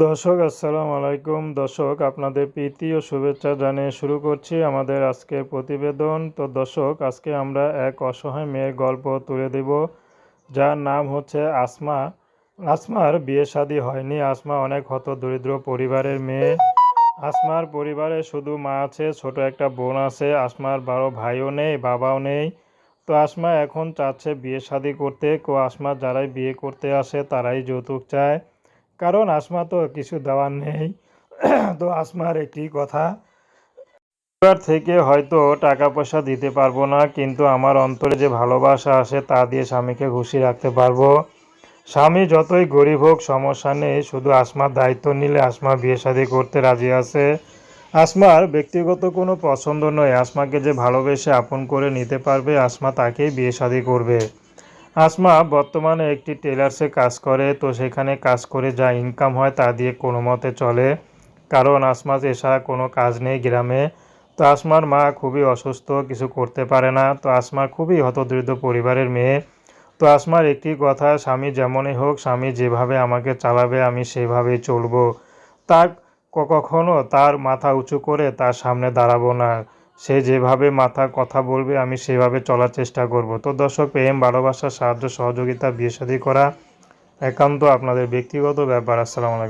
দর্শক, আসসালামু আলাইকুম। দর্শক, আপনাদের প্রীতি ও শুভেচ্ছা জানিয়ে শুরু করছি আমাদের আজকের প্রতিবেদন। তো দর্শক, আজকে আমরা এক অসহায় মেয়ের গল্প তুলে দেব, যার নাম হচ্ছে আসমা। আসমার বিয়ে শাদী হয়নি। আসমা অনেক হত দরিদ্র পরিবারের মেয়ে। আসমার পরিবারে শুধু মা আছে, ছোট একটা বোন আছে। আসমার বড় ভাইও নেই, বাবাও নেই। তো আসমা এখন চাচ্ছে বিয়ে শাদী করতে। কো আসমা যারাই বিয়ে করতে আসে, তারাই যৌতুক চায়। কারণ আসমা তো কিছু দেওয়ার নেই। তো আসমার একটি কথা। পরিবার থেকে হয়তো টাকা পয়সা দিতে পারব না, কিন্তু আমার অন্তরে যে ভালোবাসা আসে তা দিয়ে স্বামীকে খুশি রাখতে পারব। স্বামী যতই গরিব হোক, সমস্যা নেই, শুধু আসমার দায়িত্ব নিলে আসমা বিয়ে শাদী করতে রাজি আছে। আসমার ব্যক্তিগত কোনো পছন্দ নয়। আসমাকে যে ভালোবেসে আপন করে নিতে পারবে, আসমা তাকেই বিয়ে শাদী করবে। আসমা বর্তমানে একটি টেলার্সে কাজ করে, তো সেখানে কাজ করে যা ইনকাম হয় তা দিয়ে কোনো মতে চলে। কারণ আসমা এছাড়া কোনো কাজ নেই গ্রামে। তো আসমার মা খুবই অসুস্থ, কিছু করতে পারে না। তো আসমার খুবই হতদরিদ্র পরিবারের মেয়ে। তো আসমার একটি কথা, স্বামী যেমনই হোক, স্বামী যেভাবে আমাকে চালাবে, আমি সেভাবেই চলবো। ক- কখনো তার মাথা উঁচু করে তার সামনে দাঁড়াবো না। সে যেভাবে মাথা কথা বলবে, আমি সেভাবে চলার চেষ্টা করব। তো দর্শক, প্রেম, ভালোবাসা, সাহায্য, সহযোগিতা, বিয়ে শাদী করা একান্ত আপনাদের ব্যক্তিগত ব্যাপার। আসসালামু